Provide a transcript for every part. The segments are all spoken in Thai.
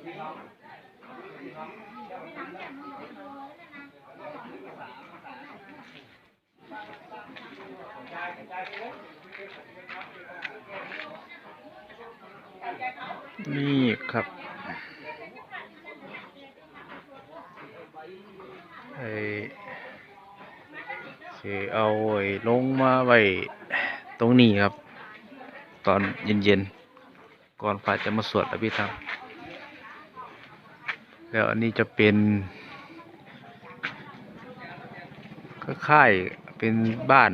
นี่ครับไอ้สิเอาไอ้ลงมาไว้ตรงนี้ครับ ตอนเย็นๆ ก่อนฝ่าจะมาสวดอภิธรรม แล้วอันนี้จะเป็นค่ายเป็นบ้าน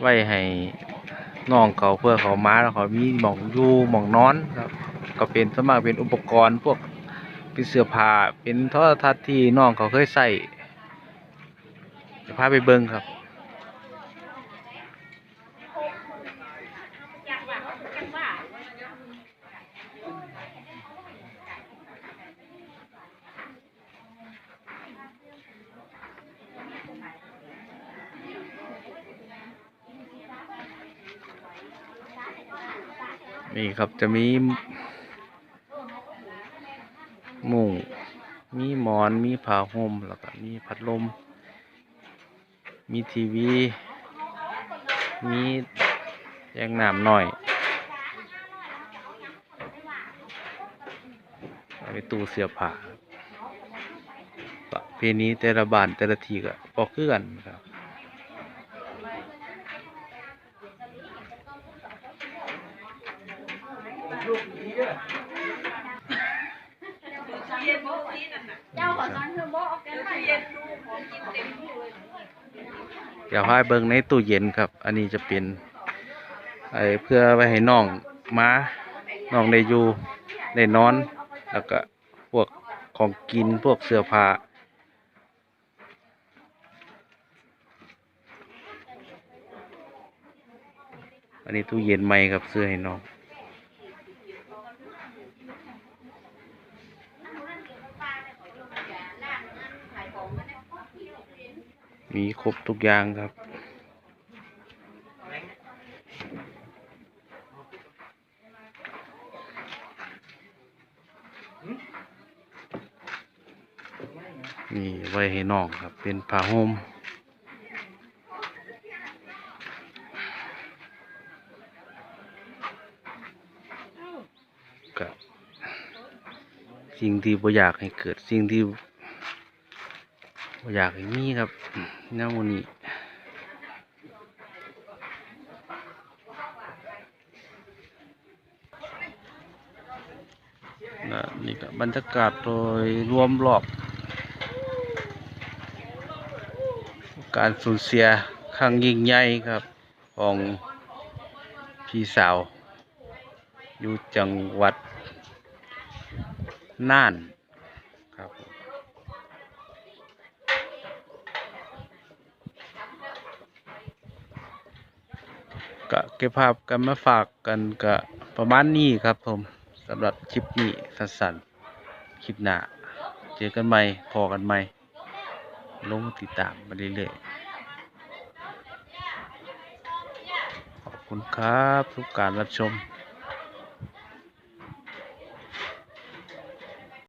ไว้ให้น้องเขาเพื่อเขามาแล้วเขามีหมองอยู่หมองนอนครับ ก็เป็นสมากเป็นอุปกรณ์พวกเป็นเสื้อผ้าเป็นโทรทัศน์ที่น้องเขาเคยใส่จะพาไปเบิ่งครับ นี่ครับจะมีมุ้งมีหมอนมีผ้าห่มแล้วก็มีพัดลม มีทีวี มีแยงน้ำหน่อยเอาไปตู้เสื้อผ้าประเพณีแต่ละบ้านแต่ละทีก็บอกคือกันครับ เจ้าขอตอนเธอบอกกันไปเดี๋ยวให้เบิ่งในตู้เย็นครับ อันนี้จะเป็นไอ้เพื่อไว้ให้น้องมาน้องได้อยู่ได้นอน แล้วก็พวกของกินพวกเสื้อผ้าอันนี้ตู้เย็นใหม่ครับซื้อให้น้อง มีครบทุกอย่างครับ นี่ไว้ให้น้องครับ เป็นผ้าห่มกับสิ่งที่บ่อยากให้เกิดสิ่งที่บ่ อยากมีครับแนวนี้นะนี่ก็บรรยากาศโดยรวมรอบ การสูญเสียครั้งยิ่งใหญ่ครับ ของพี่สาว อยู่จังหวัดน่านครับ ก็เก็บภาพกันมาฝากกันก็ประมาณนี้ครับผมสำหรับคลิปนี้สั้นๆคลิปหน้าเจอกันใหม่พอกันใหม่ลงติดตามมาเรื่อยๆขอบคุณครับทุกการรับชม